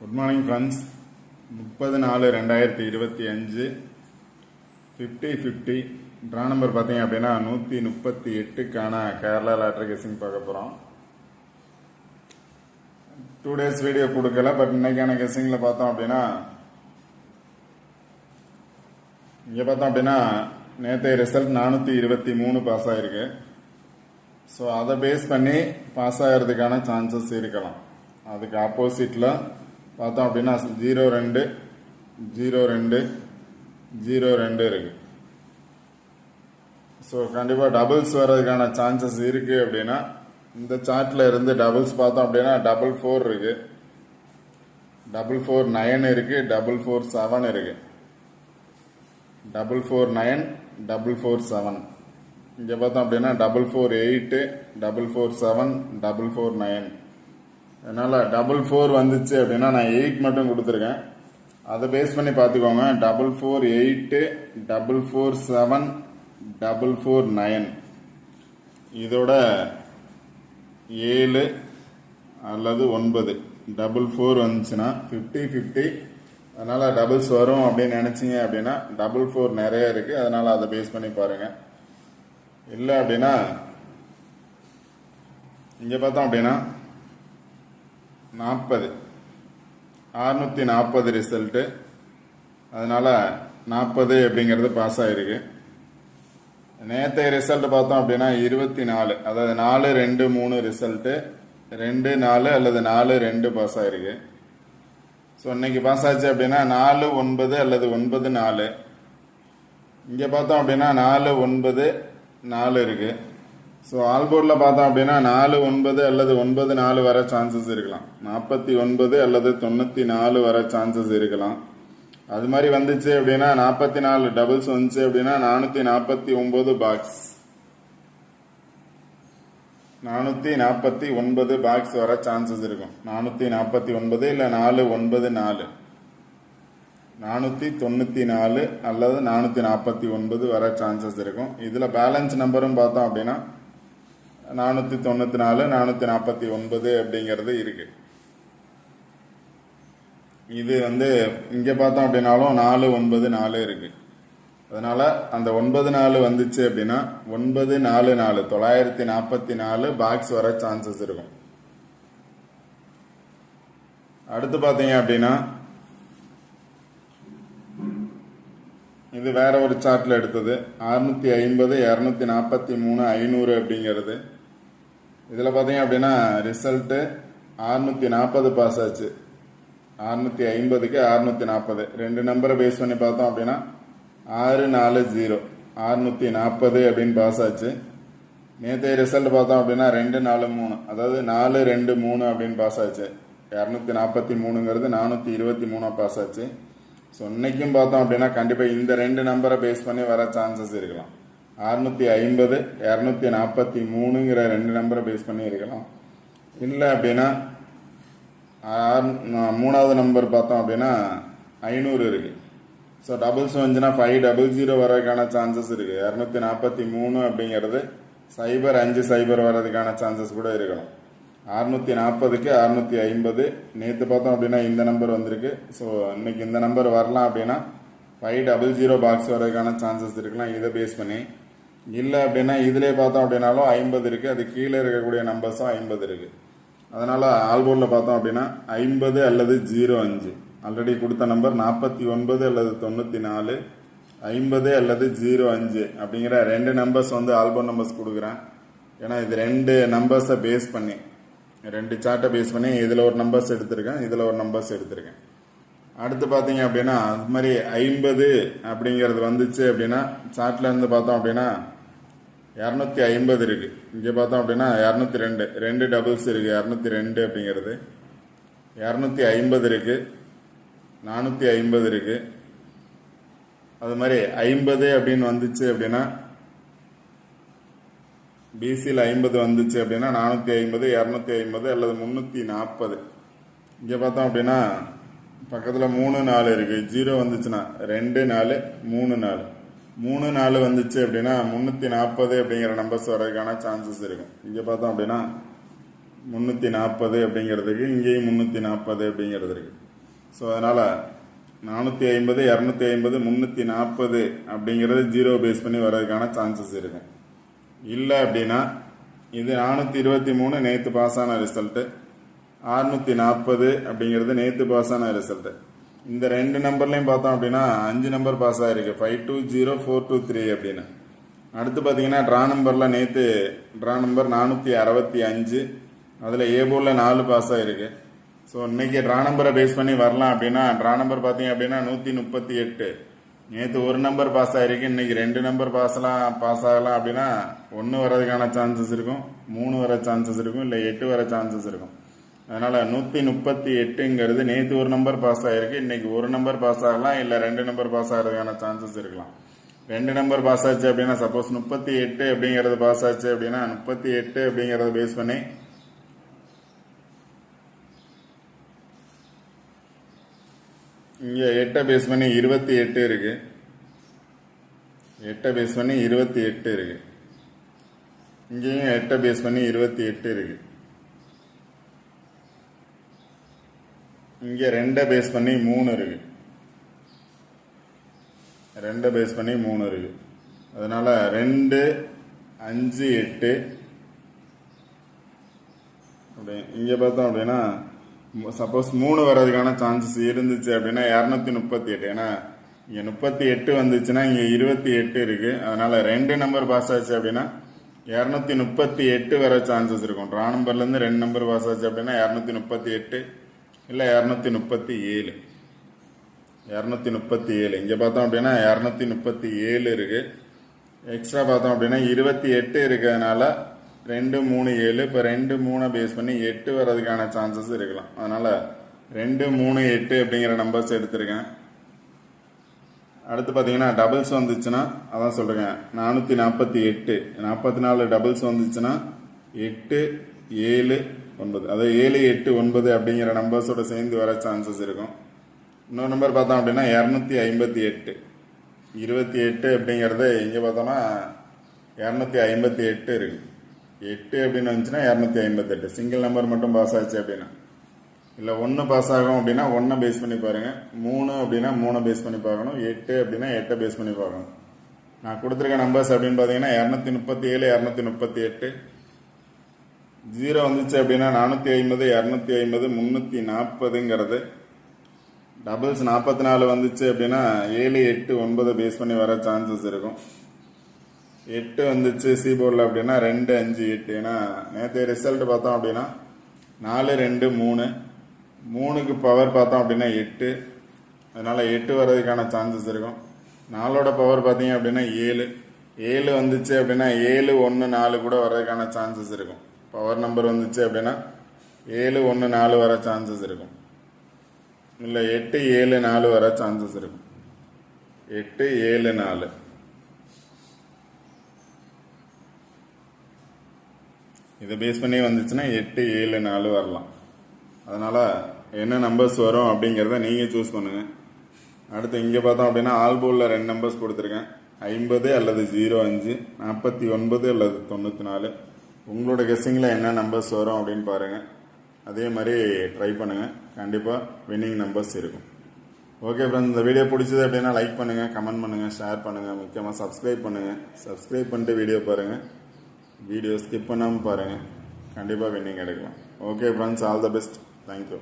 Good morning friends முப்பது நாலு ரெண்டாயிரத்தி இருபத்தி அஞ்சு ஃபிஃப்டி ஃபிஃப்டி ட்ரா நம்பர் பார்த்தீங்க அப்படின்னா நூற்றி முப்பத்தி எட்டுக்கான கேரளா லாட்ரி கெஸிங் பார்க்க போகிறோம் டூ டேஸ் வீடியோ கொடுக்கல பட் இன்றைக்கான கெஸிங்கில் பார்த்தோம் அப்படின்னா இங்கே பார்த்தோம் அப்படின்னா நேற்றைய ரிசல்ட் நானூற்றி இருபத்தி மூணு பாஸ் ஆகிருக்கு ஸோ அதை பேஸ் பண்ணி பாஸ் ஆகிறதுக்கான சான்சஸ் இருக்கலாம். அதுக்கு ஆப்போசிட்டில் பார்த்தோம் அப்படின்னா ஜீரோ ரெண்டு ஜீரோ ரெண்டு ஜீரோ ரெண்டு இருக்கு. ஸோ கண்டிப்பாக டபுள்ஸ் வர்றதுக்கான சான்சஸ் இருக்கு அப்படின்னா இந்த சார்ட்ல இருந்து டபுள்ஸ் பார்த்தோம் அப்படின்னா டபுள் ஃபோர் இருக்கு. டபுள் ஃபோர் நயன் இருக்கு டபுள் ஃபோர் செவன் இருக்கு. Double four nine double four seven இங்கே பார்த்தோம் அப்படின்னா double four eight double four seven double four nine அதனால் டபுள் ஃபோர் வந்துச்சு அப்படின்னா நான் எயிட் மட்டும் கொடுத்துருக்கேன். அதை பேஸ் பண்ணி பார்த்துக்கோங்க. Double four eight double four seven double four nine இதோட ஏழு அல்லது ஒன்பது. டபுள் ஃபோர் வந்துச்சுன்னா ஃபிஃப்டி ஃபிஃப்டி அதனால் டபுள்ஸ் வரும் அப்படின்னு நினச்சிங்க அப்படின்னா டபுள் ஃபோர் நிறைய இருக்குது அதனால் அதை பேஸ் பண்ணி பாருங்கள் இல்லை அப்படின்னா இங்கே பார்த்தோம் அப்படின்னா நாற்பது. அறுநூற்றி நாற்பது ரிசல்ட்டு அதனால் நாற்பது அப்படிங்கிறது பாஸ் ஆகிருக்கு நேற்றைய ரிசல்ட் பார்த்தோம் அப்படின்னா இருபத்தி நாலு அதாவது நாலு ரெண்டு மூணு ரிசல்ட்டு ரெண்டு நாலு அல்லது நாலு ரெண்டு பாஸ் ஆகிருக்கு ஸோ இன்னைக்கு பாஸ் ஆச்சு அப்படின்னா நாலு ஒன்பது அல்லது ஒன்பது நாலு. இங்கே பார்த்தோம் அப்படின்னா நாலு ஒன்பது நாலு இருக்குது ஸோ ஆல்போர்டில் பார்த்தோம் அப்படின்னா நாலு ஒன்பது அல்லது ஒன்பது நாலு வர சான்சஸ் இருக்கலாம். நாற்பத்தி ஒன்பது அல்லது தொண்ணூற்றி நாலு வர சான்சஸ் இருக்கலாம். அது மாதிரி வந்துச்சு அப்படின்னா நாற்பத்தி நாலு டபுள்ஸ் வந்துச்சு அப்படின்னா நானூற்றி நாற்பத்தி ஒம்பது பாக்ஸ் நானூற்றி நாற்பத்தி ஒன்பது பாக்ஸ் வர சான்சஸ் இருக்கும். நானூற்றி நாற்பத்தி ஒன்பது இல்லை நாலு ஒன்பது நாலு. நானூற்றி தொண்ணூற்றி நாலு அல்லது நானூற்றி நாற்பத்தி ஒன்பது வர சான்சஸ் இருக்கும். இதில் பேலன்ஸ் நம்பரும் பார்த்தோம் அப்படின்னா நானூற்றி தொண்ணூற்றி நாலு நானூற்றி நாற்பத்தி ஒன்பது அப்படிங்கிறது இருக்குது இது வந்து இங்கே பார்த்தோம் அப்படின்னாலும் நாலு ஒன்பது நாலு இருக்குது அதனால் அந்த ஒன்பது நாலு வந்துச்சு அப்படின்னா ஒன்பது நாலு நாலு தொள்ளாயிரத்தி நாற்பத்தி நாலு பாக்ஸ் வர சான்சஸ் இருக்கும். அடுத்து பார்த்தீங்க அப்படின்னா இது வேற ஒரு சார்ட்டில் எடுத்தது. அறுநூத்தி ஐம்பது இரநூத்தி நாற்பத்தி மூணு ஐநூறு அப்படிங்கிறது. இதில் பார்த்தீங்க அப்படின்னா ரிசல்ட்டு அறுநூத்தி நாற்பது பாஸ் ஆச்சு. அறுநூத்தி ஐம்பதுக்கு அறுநூத்தி நாற்பது ரெண்டு நம்பரை பேஸ் பண்ணி பார்த்தோம் அப்படின்னா ஆறு நாலு ஜீரோ அறுநூத்தி நாற்பது அப்படின்னு பாஸ் ஆச்சு. நேற்றைய ரிசல்ட் பார்த்தோம் அப்படின்னா ரெண்டு நாலு மூணு. அதாவது நாலு ரெண்டு மூணு அப்படின்னு பாஸ் ஆச்சு. இரநூத்தி நாற்பத்தி மூணுங்கிறது நானூற்றி இருபத்தி மூணாக பாஸ் ஆச்சு. ஸோ இன்னைக்கும் பார்த்தோம் அப்படின்னா கண்டிப்பாக இந்த ரெண்டு நம்பரை பேஸ் பண்ணி வர சான்சஸ் இருக்கலாம். அறுநூத்தி ஐம்பது இரநூத்தி நாற்பத்தி மூணுங்கிற ரெண்டு நம்பரை பேஸ் பண்ணி இருக்கலாம். இல்லை அப்படின்னா ஆறு- மூணாவது நம்பர் பார்த்தோம் அப்படின்னா ஐநூறு இருக்கு. ஸோ டபுள்ஸ் வந்துச்சுன்னா ஃபைவ் டபுள் ஜீரோ வரதுக்கான சான்சஸ் இருக்கு. இரநூத்தி நாற்பத்தி மூணு அப்படிங்கிறது சைபர் அஞ்சு சைபர் வர்றதுக்கான சான்சஸ் கூட இருக்கலாம். அறுநூத்தி நாற்பதுக்கு அறுநூத்தி ஐம்பது. நேற்று பார்த்தோம் அப்படின்னா இந்த நம்பர் வந்திருக்கு. ஸோ இன்னைக்கு இந்த நம்பர் வரலாம் அப்படின்னா ஃபைவ் டபுள் ஜீரோ பாக்ஸ் வரதுக்கான சான்சஸ் இருக்கலாம். இதை பேஸ் பண்ணி இல்லை அப்படின்னா இதிலே பார்த்தோம் அப்படின்னாலும் ஐம்பது இருக்குது அது கீழே இருக்கக்கூடிய நம்பர்ஸும் ஐம்பது இருக்குது அதனால் ஆல்போர்டில் பார்த்தோம் அப்படின்னா ஐம்பது அல்லது ஜீரோ அஞ்சு. ஆல்ரெடி கொடுத்த நம்பர் நாற்பத்தி ஒன்பது அல்லது தொண்ணூற்றி நாலு ஐம்பது அல்லது ஜீரோ அஞ்சு அப்படிங்கிற ரெண்டு நம்பர்ஸ் வந்து ஆல்பம் நம்பர்ஸ் கொடுக்குறேன். ஏன்னா இது ரெண்டு நம்பர்ஸை பேஸ் பண்ணி ரெண்டு சார்ட்டை பேஸ் பண்ணி இதில் ஒரு நம்பர்ஸ் எடுத்திருக்கேன் இதில் ஒரு நம்பர்ஸ் எடுத்திருக்கேன். அடுத்து பார்த்தீங்க அப்படின்னா அது மாதிரி ஐம்பது அப்படிங்கிறது வந்துச்சு அப்படின்னா சார்ட்லேருந்து பார்த்தோம் அப்படின்னா இரநூத்தி ஐம்பது இருக்குது இங்கே பார்த்தோம் அப்படின்னா இரநூத்தி ரெண்டு. ரெண்டு டபுள்ஸ் இருக்குது இரநூத்தி ரெண்டு அப்படிங்கிறது. இரநூத்தி ஐம்பது இருக்குது நானூற்றி ஐம்பது இருக்குது அது மாதிரி ஐம்பது அப்படின்னு வந்துச்சு அப்படின்னா பிசியில் ஐம்பது வந்துச்சு அப்படின்னா நானூற்றி ஐம்பது இரநூத்தி ஐம்பது அல்லது முந்நூற்றி நாற்பது. இங்கே பார்த்தோம் அப்படின்னா பக்கத்தில் மூணு நாலு இருக்குது ஜீரோ வந்துச்சுன்னா ரெண்டு நாலு மூணு நாலு. மூணு நாலு வந்துச்சு அப்படின்னா முந்நூற்றி நாற்பது அப்படிங்கிற நம்பர்ஸ் வர்றதுக்கான சான்சஸ் இருக்கும். இங்கே பார்த்தோம் அப்படின்னா முந்நூற்றி நாற்பது அப்படிங்கிறதுக்கு இங்கேயும் முந்நூற்றி நாற்பது அப்படிங்கிறது இருக்குது ஸோ அதனால் நானூற்றி ஐம்பது இரநூத்தி ஐம்பது முந்நூற்றி நாற்பது அப்படிங்கிறது ஜீரோ பேஸ் பண்ணி வர்றதுக்கான சான்சஸ் இருக்கும். இல்லை அப்படின்னா இது நானூற்றி இருபத்தி மூணு நேற்று பாஸ் ஆன ரிசல்ட்டு அறுநூத்தி நாற்பது அப்படிங்கிறது நேற்று பாஸ் ஆன ரிசல்ட்டு இந்த ரெண்டு நம்பர்லையும் பார்த்தோம் அப்படின்னா அஞ்சு நம்பர் பாஸ் ஆயிருக்கு. Five two zero four two three அப்படின்னு. அடுத்து பார்த்தீங்கன்னா ட்ரா நம்பரில் நேற்று ட்ரா நம்பர் நானூற்றி அறுபத்தி அஞ்சு. அதில் ஏ நாலு பாஸ் ஆயிருக்கு. ஸோ இன்றைக்கி ட்ரா நம்பரை பேஸ் பண்ணி வரலாம் அப்படின்னா ட்ரா நம்பர் பார்த்தீங்க அப்படின்னா நூற்றி முப்பத்தி எட்டு. நேற்று ஒரு நம்பர் பாஸ் ஆகிருக்கு இன்றைக்கி ரெண்டு நம்பர் பாஸ்லாம் பாஸ் ஆகலாம் அப்படின்னா ஒன்று வரதுக்கான சான்சஸ் இருக்கும் மூணு வர சான்சஸ் இருக்கும் இல்லை எட்டு வர சான்சஸ் இருக்கும். அதனால் நூற்றி முப்பத்தி எட்டுங்கிறது நேற்று ஒரு நம்பர் பாஸ் ஆகிருக்கு இன்றைக்கி ஒரு நம்பர் பாஸ் ஆகலாம் இல்லை ரெண்டு நம்பர் பாஸ் ஆகிறதுக்கான சான்சஸ் இருக்கலாம். ரெண்டு நம்பர் பாஸ் ஆச்சு அப்படின்னா சப்போஸ் முப்பத்தி எட்டு அப்படிங்கிறது பாஸ் ஆச்சு அப்படின்னா முப்பத்தி எட்டு அப்படிங்கிறத பேஸ் பண்ணி இங்கே எட்டை பேஸ் பண்ணி இருபத்தி எட்டு இருக்கு. எட்டை பேஸ் பண்ணி இருபத்தி எட்டு இருக்கு. இங்கேயும் எட்டை பேஸ் பண்ணி இருபத்தி எட்டு இருக்கு. இங்கே ரெண்டை பேஸ் பண்ணி மூணு இருக்கு. ரெண்டை பேஸ் பண்ணி மூணு இருக்கு. அதனால ரெண்டு அஞ்சு எட்டு. அப்படி இங்கே பார்த்தோம் அப்படின்னா சப்போஸ் மூணு வர்றதுக்கான சான்சஸ் இருந்துச்சு அப்படின்னா இரநூத்தி முப்பத்தி எட்டு. ஏன்னா இங்கே முப்பத்தி எட்டு வந்துச்சுன்னா இங்கே இருபத்தி எட்டு இருக்குது அதனால் ரெண்டு நம்பர் பாஸ் ஆச்சு அப்படின்னா இரநூத்தி முப்பத்தி எட்டு வர சான்சஸ் இருக்கும். ட்ரா நம்பர்லேருந்து ரெண்டு நம்பர் பாஸ் ஆச்சு அப்படின்னா இரநூத்தி முப்பத்தி எட்டு இல்லை இரநூத்தி முப்பத்தி ஏழு. இரநூத்தி முப்பத்தி ஏழு. இங்கே பார்த்தோம் அப்படின்னா இரநூத்தி முப்பத்தி ஏழு இருக்குது எக்ஸ்ட்ரா பார்த்தோம் அப்படின்னா இருபத்தி எட்டு இருக்கிறதுனால ரெண்டு மூணு ஏழு. இப்போ ரெண்டு மூணை பேஸ் பண்ணி எட்டு வர்றதுக்கான சான்சஸ் இருக்கலாம். அதனால் ரெண்டு மூணு எட்டு அப்படிங்கிற நம்பர்ஸ் எடுத்திருக்கேன். அடுத்து பார்த்தீங்கன்னா டபுள்ஸ் வந்துச்சுன்னா அதான் சொல்கிறேன் நானூற்றி நாற்பத்தி எட்டு. நாற்பத்தி நாலு டபுள்ஸ் வந்துச்சுன்னா எட்டு ஏழு ஒன்பது. அதாவது ஏழு எட்டு ஒன்பது அப்படிங்கிற நம்பர்ஸோட சேர்ந்து வர சான்சஸ் இருக்கும். இன்னொரு நம்பர் பார்த்தோம் அப்படின்னா இரநூத்தி ஐம்பத்தி எட்டு. இருபத்தி எட்டு அப்படிங்கிறது இங்கே பார்த்தோம்னா இரநூத்தி ஐம்பத்தி எட்டு இருக்குது எட்டு அப்படின்னு வந்துச்சுன்னா இரநூத்தி ஐம்பத்தெட்டு சிங்கிள் நம்பர் மட்டும் பாஸ் ஆச்சு அப்படின்னா. இல்லை ஒன்று பாஸ் ஆகும் அப்படின்னா ஒன்றை பேஸ் பண்ணி பாருங்கள் மூணு அப்படின்னா மூணை பேஸ் பண்ணி பார்க்கணும். எட்டு அப்படின்னா எட்டை பேஸ் பண்ணி பார்க்கணும். நான் கொடுத்துருக்க நம்பர்ஸ் அப்படின்னு பார்த்தீங்கன்னா இரநூத்தி முப்பத்தி ஏழு இரநூத்தி முப்பத்தி எட்டு. ஜீரோ வந்துச்சு அப்படின்னா நானூற்றி ஐம்பது இரநூத்தி ஐம்பது முந்நூற்றி நாற்பதுங்கிறது. டபுள்ஸ் நாற்பத்தி நாலு வந்துச்சு அப்படின்னா ஏழு எட்டு ஒன்பதை பேஸ் பண்ணி வர சான்சஸ் இருக்கும். எட்டு வந்துச்சு சி போர்டில் அப்படின்னா ரெண்டு அஞ்சு எட்டு. ஏன்னா நேற்று ரிசல்ட் பார்த்தோம் அப்படின்னா நாலு ரெண்டு மூணு. மூணுக்கு பவர் பார்த்தோம் அப்படின்னா எட்டு. அதனால் எட்டு வர்றதுக்கான சான்சஸ் இருக்கும். நாலோட பவர் பார்த்தீங்க அப்படின்னா ஏழு. ஏழு வந்துச்சு அப்படின்னா ஏழு ஒன்று நாலு கூட வர்றதுக்கான சான்சஸ் இருக்கும். பவர் நம்பர் வந்துச்சு அப்படின்னா ஏழு ஒன்று நாலு வர சான்சஸ் இருக்கும். இல்லை எட்டு ஏழு நாலு வர சான்சஸ் இருக்கும். எட்டு ஏழு நாலு. இதை பேஸ் பண்ணி வந்துச்சுன்னா எட்டு ஏழு நாலு வரலாம். அதனால் என்ன நம்பர்ஸ் வரும் அப்படிங்கிறத நீங்கள் சூஸ் பண்ணுங்கள் அடுத்து இங்கே பார்த்தோம் அப்படின்னா ஆல்போலில் ரெண்டு நம்பர்ஸ் கொடுத்துருக்கேன். ஐம்பது அல்லது ஜீரோ அஞ்சு நாற்பத்தி ஒன்பது அல்லது தொண்ணூற்றி நாலு. உங்களோட கெஸ்ஸிங்கில் என்ன நம்பர்ஸ் வரும் அப்படின்னு பாருங்கள் அதே மாதிரி ட்ரை பண்ணுங்கள் கண்டிப்பாக வின்னிங் நம்பர்ஸ் இருக்கும். ஓகே ஃப்ரெண்ட்ஸ் இந்த வீடியோ பிடிச்சது அப்படின்னா லைக் பண்ணுங்கள் கமெண்ட் பண்ணுங்கள் ஷேர் பண்ணுங்கள் முக்கியமாக சப்ஸ்கிரைப் பண்ணுங்கள் சப்ஸ்கிரைப் பண்ணிட்டு வீடியோ பாருங்கள் வீடியோ ஸ்கிப் பண்ணாமல் பாருங்கள் கண்டிப்பாக வின்னிங் எடுக்கலாம் okay friends all the best thank you